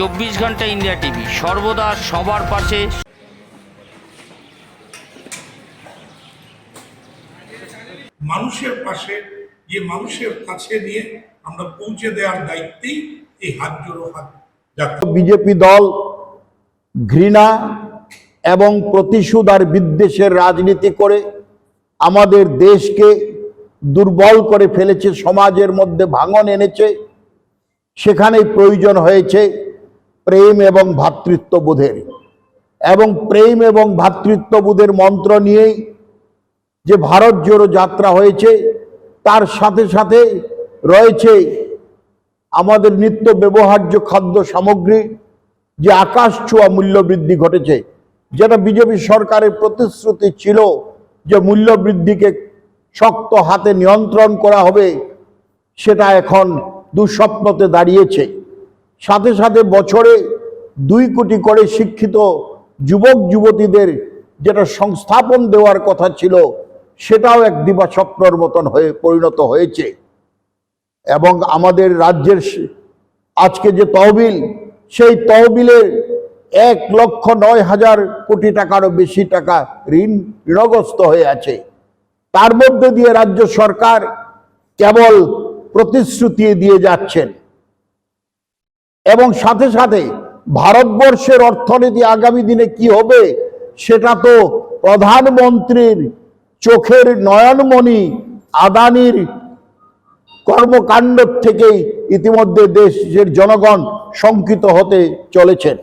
চব্বিশ ঘণ্টা India TV. সর্বদা সবার পাশে। মানুষের পাশে যে মানুষের কাছে নিয়ে আমরা পৌঁছে দেওয়ার দায়িত্বেই এই হাত জোড়ো হাত বিজেপি দল ঘৃণা এবং প্রতিশোধ আর বিদ্বেষের রাজনীতি করে আমাদের দেশকে দুর্বল করে ফেলেছে সমাজের মধ্যে ভাঙন এনেছে সেখানেই প্রয়োজন হয়েছে প্রেম এবং ভ্রাতৃত্ববোধের এবং প্রেম এবং ভ্রাতৃত্ববোধের মন্ত্র নিয়েই যে ভারত জোড়ো যাত্রা হয়েছে, তার সাথে সাথে রয়েছে আমাদের নিত্য ব্যবহার্য খাদ্য সামগ্রী, যে আকাশ ছোঁয়া মূল্য বৃদ্ধি ঘটেছে। যেটা বিজেপি সরকারের প্রতিশ্রুতি ছিল যে মূল্য বৃদ্ধিকে শক্ত হাতে নিয়ন্ত্রণ করা হবে, সেটা এখন দুঃস্বপ্নতে দাঁড়িয়েছে। সাথে সাথে বছরে দুই কোটি করে শিক্ষিত যুবক, যুবতীদের যেটা সংস্থাপন দেওয়ার কথা ছিল, সেটাও এক দিবাস্বপ্নর মতন হয়ে পরিণত হয়েছে। এবং আমাদের রাজ্যের আজকে যে তহবিল, সেই তহবিলের এক লক্ষ নয় হাজার কোটি টাকারও বেশি টাকা ঋণ, ঋণগ্রস্ত হয়ে আছে। তার মধ্যে দিয়ে রাজ্য সরকার কেবল প্রতিশ্রুতি দিয়ে যাচ্ছেন। এবং সাথে সাথে ভারতবর্ষের অর্থনীতি আগামী দিনে কি হবে, সেটা তো প্রধানমন্ত্রীর চোখের নয়নমণি আদানির কর্মকাণ্ড থেকেই ইতিমধ্যে দেশের জনগণ শঙ্কিত হতে চলেছেন।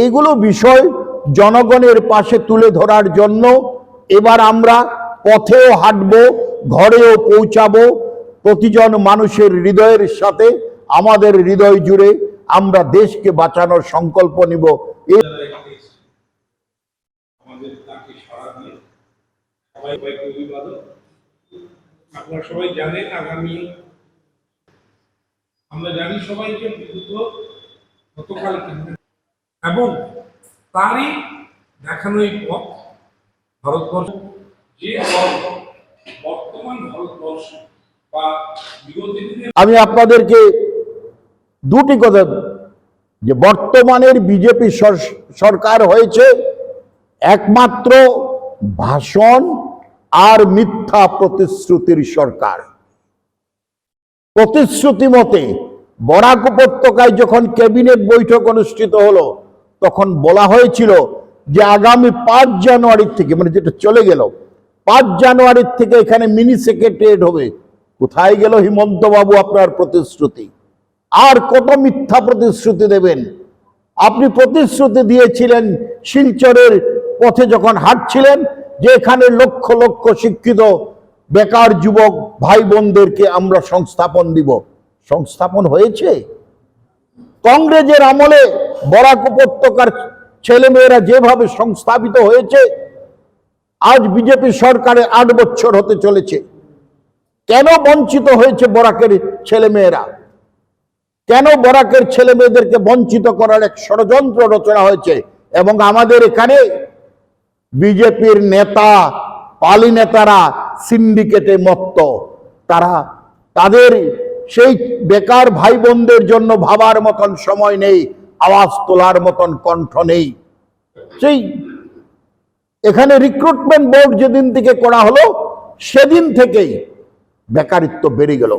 এইগুলো বিষয় জনগণের পাশে তুলে ধরার জন্য এবার আমরা পথেও হাঁটবো, ঘরেও পৌঁছাবো, প্রতিজন মানুষের হৃদয়ের সাথে আমাদের হৃদয় জুড়ে আমরা দেশকে বাঁচানোর সংকল্প নিব। আপনারা সবাই জানেন আগামী আমরা জানি গতকাল এবং তারই দেখানোই পথ ভারতবর্ষ। যে বর্তমান ভারতবর্ষ বা বিগত দিনে আমি আপনাদেরকে দুটি কথা যে বর্তমানের বিজেপি সরকার হয়েছে একমাত্র ভাষণ আর মিথ্যা প্রতিশ্রুতির সরকার। প্রতিশ্রুতি মতে বরাক উপত্যকায় যখন ক্যাবিনেট বৈঠক অনুষ্ঠিত হলো, তখন বলা হয়েছিল যে আগামী পাঁচ জানুয়ারি থেকে মানে যেটা চলে গেল, পাঁচ জানুয়ারির থেকে এখানে মিনি সেক্রেটারিয়েট হবে। কোথায় গেল হিমন্ত বাবু আপনার প্রতিশ্রুতি? আর কত মিথ্যা প্রতিশ্রুতি দেবেন? আপনি প্রতিশ্রুতি দিয়েছিলেন শিলচরের পথে যখন হাঁটছিলেন যে এখানে লক্ষ লক্ষ শিক্ষিত বেকার যুবক ভাই বোনদেরকে আমরা সংস্থাপন দিব। সংস্থাপন হয়েছে? কংগ্রেসের আমলে বরাক উপত্যকার ছেলেমেয়েরা যেভাবে সংস্থাপিত হয়েছে, আজ বিজেপি সরকারে আট বছর হতে চলেছে। কেন বঞ্চিত হয়েছে বরাকের ছেলেমেয়েরা? কেন বরাকের ছেলে মেয়েদেরকে বঞ্চিত করার এক ষড়যন্ত্র রচনা হয়েছে? এবং আমাদের এখানে বিজেপির নেতা, পালি নেতারা সিন্ডিকেটে মত্ত। তারা তাদের সেই বেকার ভাই বোনদের জন্য ভাবার মতন সময় নেই, আওয়াজ তোলার মতন কণ্ঠ নেই। সেই এখানে রিক্রুটমেন্ট বোর্ড যেদিন থেকে করা হলো, সেদিন থেকেই বেকারিত্ব বেড়ে গেল।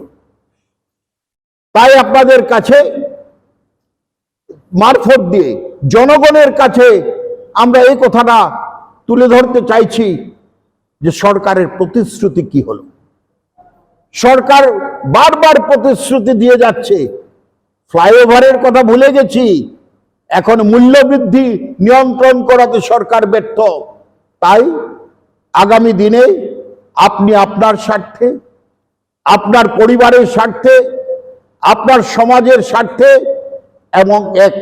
তাই আপনাদের কাছে মারফত দিয়ে, জনগণের কাছে আমরা এই কথাটা তুলে ধরতে চাইছি যে সরকারের প্রতিশ্রুতি কি হলো। সরকার বারবার প্রতিশ্রুতি দিয়ে যাচ্ছে। ফ্লাইওভারের কথা ভুলে গেছি। এখন মূল্যবৃদ্ধি নিয়ন্ত্রণ করাতে সরকার ব্যর্থ। তাই আগামী দিনে আপনি আপনার স্বার্থে, আপনার পরিবারের স্বার্থে আপনার সমাজের স্বার্থে এবং এক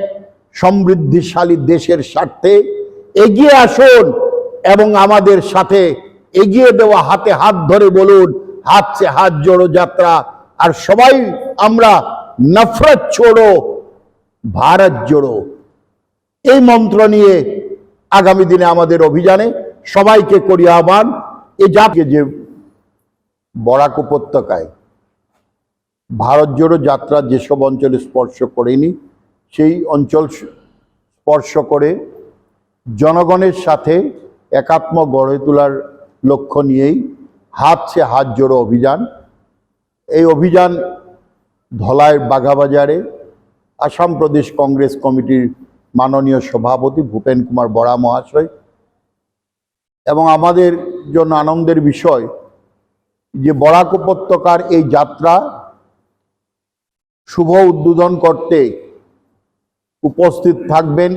সমৃদ্ধিশালী দেশের স্বার্থে এগিয়ে আসুন এবং আমাদের সাথে এগিয়ে দেওয়া হাতে হাত ধরে বলুন, হাত সে হাত জোড়ো যাত্রা। আর সবাই আমরা নফরত ছোড়ো, ভারত জোড়ো। এই মন্ত্র নিয়ে আগামী দিনে আমাদের অভিযানে সবাইকে করি আহ্বান, এ জাতিকে যে বরাক উপত্যকায় ভারত জোড়ো যাত্রা যেসব অঞ্চলে স্পর্শ করেনি, সেই অঞ্চল স্পর্শ করে জনগণের সাথে একাত্ম গড়ে তোলার লক্ষ্য নিয়েই হাত সে হাত জোড়ো অভিযান। এই অভিযান ধলাইয়ের বাঘাবাজারে আসাম প্রদেশ কংগ্রেস কমিটির মাননীয় সভাপতি ভূপেন কুমার বরা মহাশয় এবং আমাদের জন্য আনন্দের বিষয় যে বরাক উপত্যকার এই যাত্রা শুভ উদ্বোধন করতে উপস্থিত থাকবেন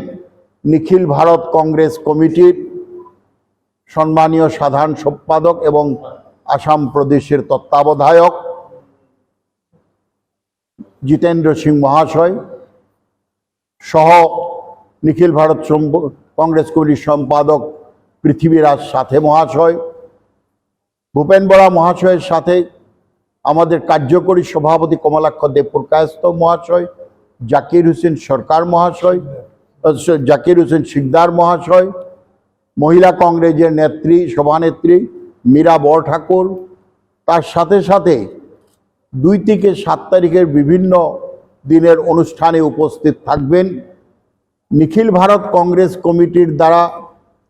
নিখিল ভারত কংগ্রেস কমিটির সম্মানীয় সাধারণ সম্পাদক এবং আসাম প্রদেশের তত্ত্বাবধায়ক জিতেন্দ্র সিং মহাশয় সহ নিখিল ভারত কংগ্রেস কমিটির সম্পাদক পৃথিবীরাজ সাথে মহাশয়, ভূপেন বরা মহাশয়ের সাথে আমাদের কার্যকরী সভাপতি কমলাক্ষ দেবপুর কায়স্থ মহাশয়, জাকির হোসেন সরকার মহাশয় জাকির হোসেন সিকদার মহাশয়, মহিলা কংগ্রেসের নেত্রী, সভানেত্রী মীরা বর ঠাকুর। তার সাথে সাথে দুই থেকে সাত তারিখের বিভিন্ন দিনের অনুষ্ঠানে উপস্থিত থাকবেন। নিখিল ভারত কংগ্রেস কমিটির দ্বারা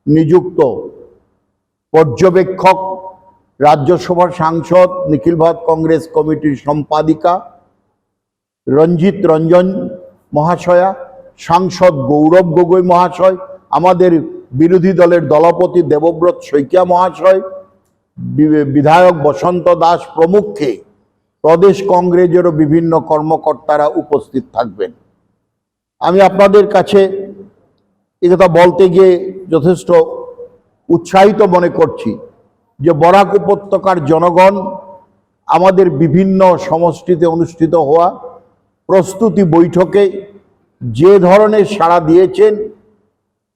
নিযুক্ত পর্যবেক্ষক রাজ্যসভার সাংসদ নিখিল ভারত কংগ্রেস কমিটির সম্পাদিকা রঞ্জিত রঞ্জন মহাশয়া, সাংসদ গৌরব গগৈ মহাশয়, আমাদের বিরোধী দলের দলপতি দেবব্রত শইকিয়া মহাশয় বিধায়ক বসন্ত দাস প্রমুখে প্রদেশ কংগ্রেসেরও বিভিন্ন কর্মকর্তারা উপস্থিত থাকবেন। আমি আপনাদের কাছে একথা বলতে গিয়ে যথেষ্ট উৎসাহিত মনে করছি। যে বরাক উপত্যকার জনগণ আমাদের বিভিন্ন সমষ্টিতে অনুষ্ঠিত হওয়া প্রস্তুতি বৈঠকে যে ধরনের সাড়া দিয়েছেন,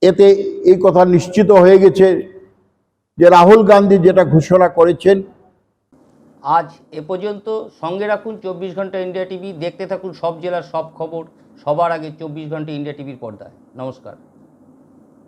এতে এই কথা নিশ্চিত হয়ে গেছে যে রাহুল গান্ধী যেটা ঘোষণা করেছেন, আজ এ পর্যন্ত সঙ্গে রাখুন চব্বিশ ঘণ্টা ইন্ডিয়া টিভি, দেখতে থাকুন সব জেলার সব খবর, সবার আগে চব্বিশ ঘণ্টা ইন্ডিয়া টিভির পর্দায়। নমস্কার।